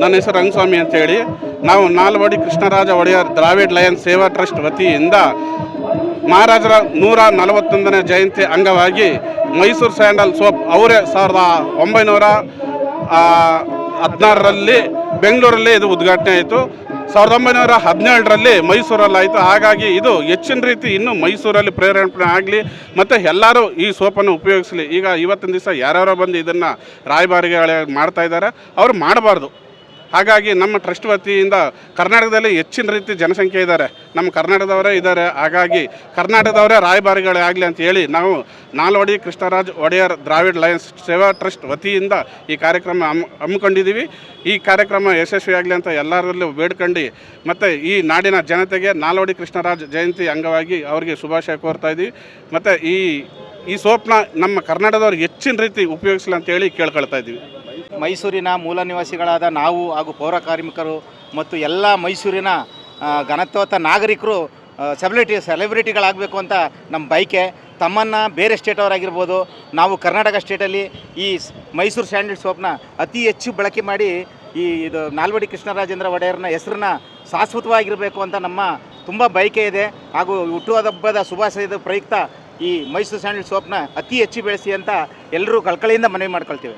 ನನ್ನ ಹೆಸರು ರಂಗಸ್ವಾಮಿ ಅಂತೇಳಿ. ನಾವು ನಾಲ್ವಡಿ ಕೃಷ್ಣರಾಜ ಒಡೆಯರ್ ದ್ರಾವಿಡ್ ಲಯನ್ ಸೇವಾ ಟ್ರಸ್ಟ್ ವತಿಯಿಂದ ಮಹಾರಾಜರ ನೂರ ನಲವತ್ತೊಂದನೇ ಜಯಂತಿ ಅಂಗವಾಗಿ ಮೈಸೂರು ಸ್ಯಾಂಡಲ್ ಸೋಪ್ ಅವರೇ ಸಾವಿರದ ಒಂಬೈನೂರ ಹದಿನಾರರಲ್ಲಿ ಬೆಂಗಳೂರಲ್ಲಿ ಇದು ಉದ್ಘಾಟನೆ ಆಯಿತು. ಸಾವಿರದ ಒಂಬೈನೂರ ಹದಿನೇಳರಲ್ಲಿ ಮೈಸೂರಲ್ಲಾಯಿತು. ಹಾಗಾಗಿ ಇದು ಹೆಚ್ಚಿನ ರೀತಿ ಇನ್ನೂ ಮೈಸೂರಲ್ಲಿ ಪ್ರೇರೇಪಣೆ ಆಗಲಿ, ಮತ್ತು ಎಲ್ಲರೂ ಈ ಸೋಪನ್ನು ಉಪಯೋಗಿಸಲಿ. ಈಗ ಇವತ್ತಿನ ದಿವಸ ಯಾರ್ಯಾರೋ ಬಂದು ಇದನ್ನು ರಾಯಭಾರಿಗಳ ಮಾಡ್ತಾ ಇದ್ದಾರೆ. ಅವ್ರು ಮಾಡಬಾರ್ದು. ಹಾಗಾಗಿ ನಮ್ಮ ಟ್ರಸ್ಟ್ ವತಿಯಿಂದ ಕರ್ನಾಟಕದಲ್ಲಿ ಹೆಚ್ಚಿನ ರೀತಿ ಜನಸಂಖ್ಯೆ ಇದ್ದಾರೆ. ನಮ್ಮ ಕರ್ನಾಟಕದವರೇ ಇದ್ದಾರೆ. ಹಾಗಾಗಿ ಕರ್ನಾಟಕದವರೇ ರಾಯಭಾರಿಗಳೇ ಆಗಲಿ ಅಂತ ಹೇಳಿ ನಾವು ನಾಲ್ವಡಿ ಕೃಷ್ಣರಾಜ್ ಒಡೆಯರ್ ದ್ರಾವಿಡ್ ಲಯನ್ಸ್ ಸೇವಾ ಟ್ರಸ್ಟ್ ವತಿಯಿಂದ ಈ ಕಾರ್ಯಕ್ರಮ ಹಮ್ ಹಮ್ಮಿಕೊಂಡಿದ್ದೀವಿ. ಈ ಕಾರ್ಯಕ್ರಮ ಯಶಸ್ವಿಯಾಗಲಿ ಅಂತ ಎಲ್ಲರಲ್ಲೂ ಬೇಡ್ಕೊಂಡು. ಮತ್ತು ಈ ನಾಡಿನ ಜನತೆಗೆ ನಾಲ್ವಡಿ ಕೃಷ್ಣರಾಜ್ ಜಯಂತಿ ಅಂಗವಾಗಿ ಅವರಿಗೆ ಶುಭಾಶಯ ಕೋರ್ತಾ ಇದ್ದೀವಿ. ಮತ್ತು ಈ ಈ ಸೋಪ್ನ ನಮ್ಮ ಕರ್ನಾಟಕದವ್ರು ಹೆಚ್ಚಿನ ರೀತಿ ಉಪಯೋಗಿಸಲಿ ಅಂತೇಳಿ ಕೇಳ್ಕೊಳ್ತಾ ಇದ್ದೀವಿ. ಮೈಸೂರಿನ ಮೂಲ ನಿವಾಸಿಗಳಾದ ನಾವು ಹಾಗೂ ಪೌರ ಕಾರ್ಮಿಕರು ಮತ್ತು ಎಲ್ಲ ಮೈಸೂರಿನ ಘನತ್ವತ ನಾಗರಿಕರು ಸೆಲೆಬ್ರಿಟಿ ಸೆಲೆಬ್ರಿಟಿಗಳಾಗಬೇಕು ಅಂತ ನಮ್ಮ ಬೈಕೆ ತಮ್ಮನ್ನು ಬೇರೆ ಸ್ಟೇಟವರಾಗಿರ್ಬೋದು ನಾವು ಕರ್ನಾಟಕ ಸ್ಟೇಟಲ್ಲಿ ಈ ಮೈಸೂರು ಸ್ಯಾಂಡಲ್ ಸೋಪ್ನ ಅತಿ ಹೆಚ್ಚು ಬಳಕೆ ಮಾಡಿ ಈ, ಇದು ನಾಲ್ವಡಿ ಕೃಷ್ಣರಾಜೇಂದ್ರ ಒಡೆಯರ್ನ ಹೆಸರನ್ನ ಶಾಶ್ವತವಾಗಿರಬೇಕು ಅಂತ ನಮ್ಮ ತುಂಬ ಬಯಕೆ ಇದೆ. ಹಾಗೂ ಹುಟ್ಟುಹಬ್ಬದ ಶುಭಾಶಯದ ಪ್ರಯುಕ್ತ ಈ ಮೈಸೂರು ಸ್ಯಾಂಡಲ್ ಸೋಪ್ನ ಅತಿ ಹೆಚ್ಚು ಬೆಳೆಸಿ ಅಂತ ಎಲ್ಲರೂ ಕಳ್ಕಳಿಯಿಂದ ಮನವಿ ಮಾಡ್ಕೊಳ್ತೀವಿ.